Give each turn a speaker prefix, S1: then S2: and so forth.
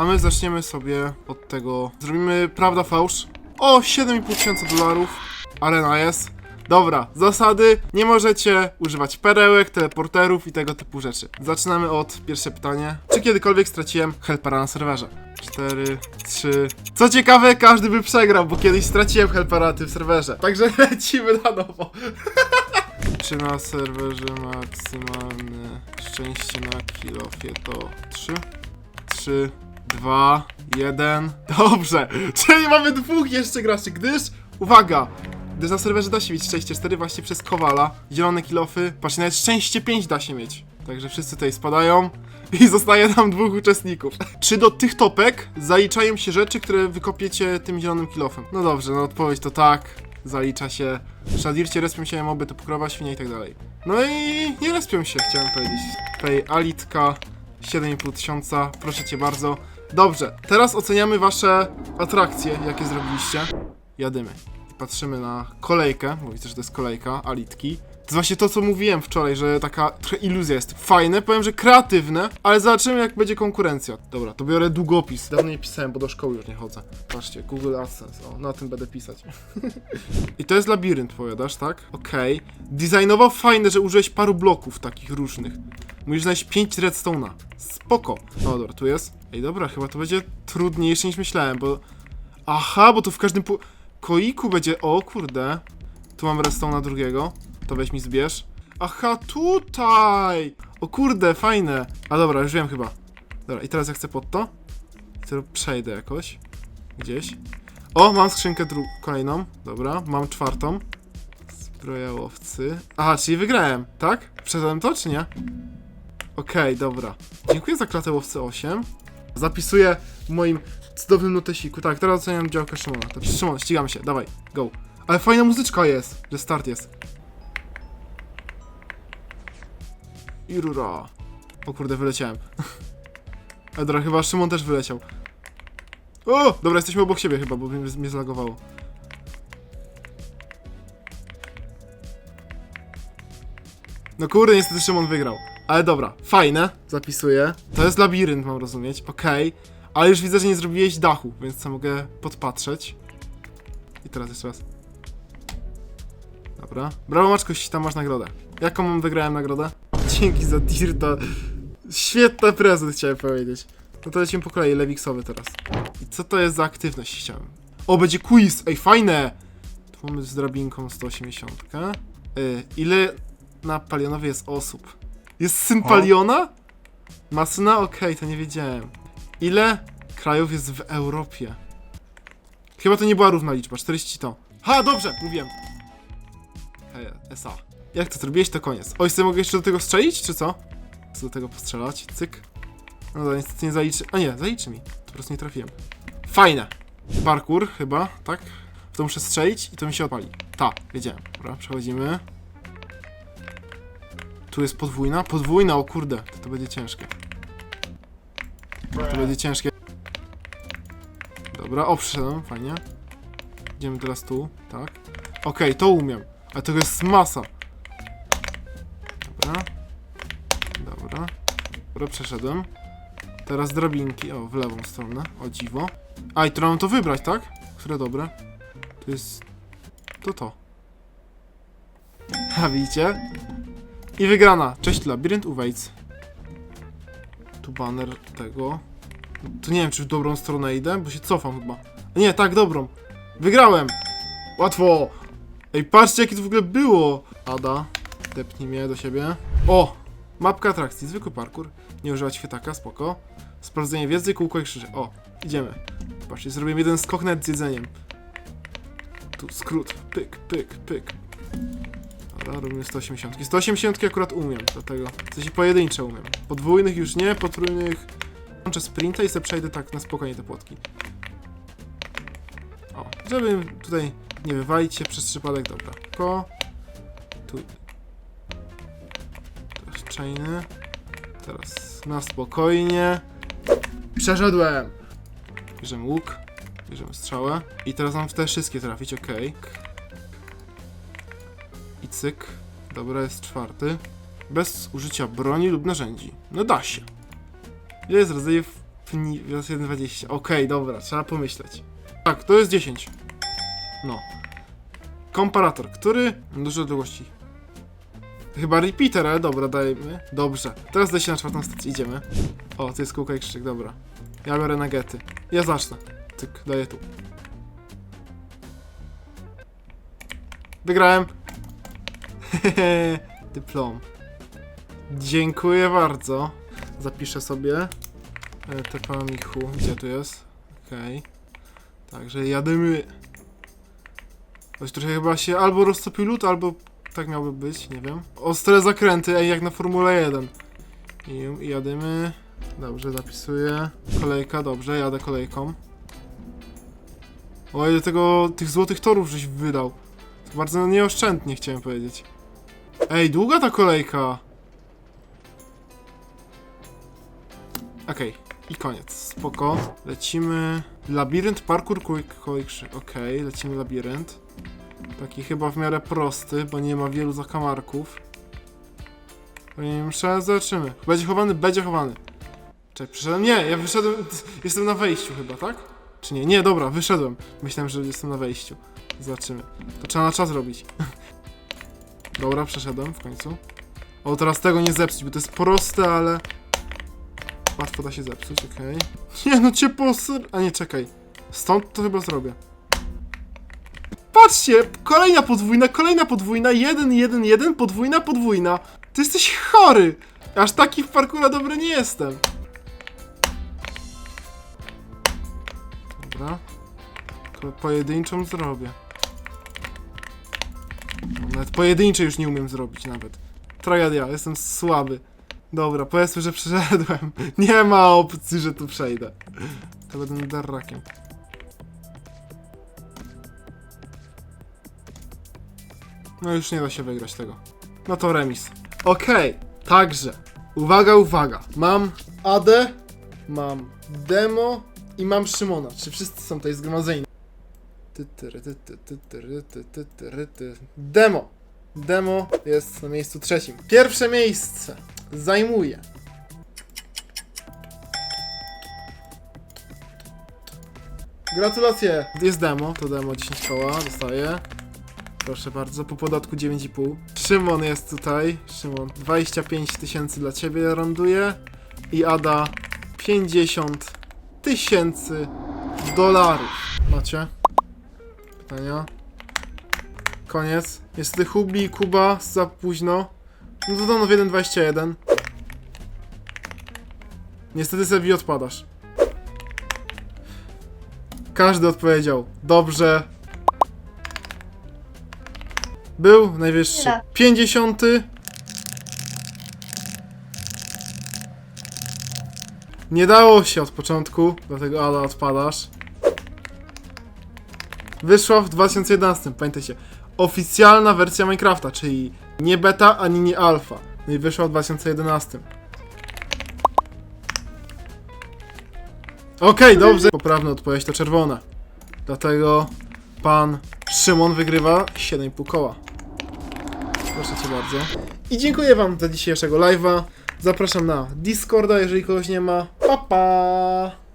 S1: A my zaczniemy sobie od tego. Zrobimy prawda fałsz. O, 7,5 tysiąca dolarów. Arena jest. Dobra, zasady. Nie możecie używać perełek, teleporterów i tego typu rzeczy. Zaczynamy od pierwsze pytanie. Czy kiedykolwiek straciłem helpera na serwerze? 4, 3. Co ciekawe, każdy by przegrał, bo kiedyś straciłem helpera na tym serwerze. Także lecimy na nowo. Czy na serwerze maksymalne szczęście na kilofie to 3? 3, 2, 1. Dobrze, czyli mamy dwóch jeszcze graczy, gdyż, uwaga, gdyż na serwerze da się mieć szczęście 4 właśnie przez Kowala, zielone kilofy, patrzcie, nawet szczęście 5 da się mieć. Także wszyscy tutaj spadają i zostaje nam dwóch uczestników. Czy do tych topek zaliczają się rzeczy, które wykopiecie tym zielonym kilofem? No dobrze, no odpowiedź to tak. Zalicza się. Shadircie respią się moby typu krowa, świnia i tak dalej. No i nie respią się, chciałem powiedzieć. Tutaj Alitka, 7,5 tysiąca, proszę cię bardzo. Dobrze, teraz oceniamy wasze atrakcje, jakie zrobiliście. Jadymy. Patrzymy na kolejkę, bo widzę, że to jest kolejka, Alitki. To jest właśnie to, co mówiłem wczoraj, że taka trochę iluzja jest. Fajne, powiem, że kreatywne, ale zobaczymy, jak będzie konkurencja. Dobra, to biorę długopis. Dawno nie pisałem, bo do szkoły już nie chodzę. Patrzcie, Google AdSense, o, na tym będę pisać. I to jest labirynt, powiadasz, tak? Okej. Designowo fajne, że użyłeś paru bloków takich różnych. Musisz znaleźć 5 redstone'a. Spoko. O, dobra, tu jest. Ej, dobra, chyba to będzie trudniejsze niż myślałem, bo... Aha, bo tu w każdym po... koiku będzie... O, kurde. Tu mam redstone'a drugiego. To weź mi zbierz. Aha, tutaj! O kurde, fajne. A dobra, już wiem chyba. Dobra, i teraz ja chcę pod to. To przejdę jakoś. Gdzieś. O, mam skrzynkę dru- kolejną. Dobra, mam czwartą. Zbroja łowcy. Aha, czyli wygrałem, tak? Przeszedłem to, czy nie? Okej, dobra. Dziękuję za klatę łowcy 8. Zapisuję w moim cudownym notesiku. Tak, teraz oceniam działkę Szymona. To Szymon, ścigamy się, dawaj, go. Ale fajna muzyczka jest, że start jest. I rura. O kurde, wyleciałem. Ale dobra, chyba Szymon też wyleciał. O! Dobra, jesteśmy obok siebie chyba, bo mnie, mnie zlagowało. No kurde, niestety Szymon wygrał. Ale dobra, fajne, zapisuję. To jest labirynt, mam rozumieć, okej. Ale już widzę, że nie zrobiłeś dachu, więc co mogę podpatrzeć. I teraz jeszcze raz. Dobra. Brawo Maczkoś, tam masz nagrodę. Jaką mam wygrałem nagrodę? Dzięki za Dirta. Świetny prezent chciałem powiedzieć. No to lecimy po kolei, lewiksowy teraz. I co to jest za aktywność chciałem? O, będzie quiz! Ej, fajne! Tu mamy z drabinką 180. Y, ile na Palionowie jest osób? Jest syn. Paliona? Ma syna? Okej, to nie wiedziałem. Ile krajów jest w Europie? Chyba to nie była równa liczba, 40 to. Ha, dobrze, mówiłem. Hej, SA. Jak to zrobiłeś, to koniec. Oj, sobie mogę jeszcze do tego strzelić, czy co? Chcę do tego postrzelać, cyk. No to niestety nie zaliczy. A nie, zaliczy mi. Po prostu nie trafiłem. Fajne. Parkour chyba, tak? W to muszę strzelić i to mi się odpali. Ta, wiedziałem. Dobra, przechodzimy. Tu jest podwójna. Podwójna, o kurde. To, to będzie ciężkie. To będzie ciężkie. Dobra, o, przyszedłem, fajnie. Idziemy teraz tu, tak. Okej, to umiem. Ale tego jest masa. Dobra. Dobra. Dobra, przeszedłem. Teraz drabinki. O, w lewą stronę. O dziwo. A, i to mam to wybrać, tak? Które dobre? To jest... To to. A, widzicie? I wygrana. Cześć, labirynt, uwejdź. Tu banner tego. Tu nie wiem, czy w dobrą stronę idę, bo się cofam chyba. Nie, tak, dobrą. Wygrałem! Łatwo! Ej, patrzcie, jakie to w ogóle było! Ada, depnij mnie do siebie. O! Mapka atrakcji, zwykły parkour. Nie używać chwytaka, spoko. Sprawdzenie wiedzy, kółko i krzyże. O, idziemy. Patrzcie, zrobiłem jeden skok z jedzeniem. Tu skrót. Pyk, pyk, pyk. Dobra, robimy 180. 180 akurat umiem, dlatego. W sensie pojedyncze umiem. Podwójnych już nie, potrójnych... Łączę sprinta i sobie przejdę tak na spokojnie te płotki. O, żeby tutaj nie wywalić się przez przypadek, dobra. Ko. Tu. Teraz chainy. Teraz na spokojnie. Przeszedłem! Bierzemy łuk. Bierzemy strzałę. I teraz mam w te wszystkie trafić, ok. Cyk. Dobra, jest czwarty. Bez użycia broni lub narzędzi. No da się. Ile jest rodzajów Pni, 1,20. Okej, dobra, trzeba pomyśleć. Tak, to jest 10. No. Komparator, który... Dużo odległości. Chyba repeater, ale dobra, dajmy. Dobrze. Teraz daj się na czwartą stację, idziemy. O, to jest kółka i krzyk, dobra. Ja biorę nagety. Ja zacznę. Tyk, daję tu. Wygrałem. Dyplom. Dziękuję bardzo. Zapiszę sobie. E, TP Michu, gdzie tu jest? Okej. Także jadymy. Ktoś trochę chyba się albo roztopił lód, albo tak miałby być, nie wiem. Ostre zakręty, jak na Formule 1. I, jadymy. Dobrze, zapisuję. Kolejka, dobrze, jadę kolejką. O, ile tego, tych złotych torów żeś wydał. To bardzo nieoszczędnie, chciałem powiedzieć. Ej, długa ta kolejka. Okej, i koniec. Spoko. Lecimy. Labirynt, parkour, kolejkrzy. Okej, lecimy labirynt. Taki chyba w miarę prosty, bo nie ma wielu zakamarków. Trzeba zobaczymy. Będzie chowany? Będzie chowany. Czekaj, przyszedłem? Nie, ja wyszedłem. Jestem na wejściu chyba, tak? Czy nie? Nie, dobra, wyszedłem. Myślałem, że jestem na wejściu. Zobaczymy. To trzeba na czas robić. Dobra, przeszedłem w końcu. O, teraz tego nie zepsuć, bo to jest proste, ale... Łatwo da się zepsuć, okej. Nie, no cię posr... A nie, czekaj. Stąd to chyba zrobię. Patrzcie! Kolejna podwójna, kolejna podwójna, jeden, jeden, jeden, podwójna, podwójna. Ty jesteś chory! Aż taki w parkura dobry nie jestem. Dobra. Pojedynczą zrobię. Nawet pojedyncze już nie umiem zrobić nawet. Tragedia, jestem słaby. Dobra, powiedzmy, że przeszedłem. Nie ma opcji, że tu przejdę. To będę darrakiem. No już nie da się wygrać tego. No to remis. Okej, także. Uwaga, uwaga. Mam Adę, mam Demo i mam Szymona. Czy wszyscy są tutaj zgromadzeni? Demo. Demo jest na miejscu trzecim. Pierwsze miejsce zajmuje. Gratulacje! Jest demo, to demo 10 koła, dostaję. Proszę bardzo, po podatku 9,5. Szymon jest tutaj. Szymon, 25 tysięcy dla ciebie ląduje. I Ada 50 tysięcy dolarów. Macie? Pytania? Koniec. Niestety Hubi i Kuba za późno. No to dano w 1.21. Niestety Sebi odpadasz. Każdy odpowiedział. Dobrze. Był najwyższy.
S2: Ile?
S1: 50. Nie dało się od początku, dlatego Ada odpadasz. Wyszła w 2011, pamiętajcie. Oficjalna wersja Minecrafta, czyli nie beta ani nie alfa. No i wyszła w 2011. Okej, dobrze. Poprawna odpowiedź to czerwone. Dlatego pan Szymon wygrywa 7,5 koła. Proszę cię bardzo. I dziękuję wam za dzisiejszego live'a. Zapraszam na Discorda, jeżeli kogoś nie ma. Pa pa!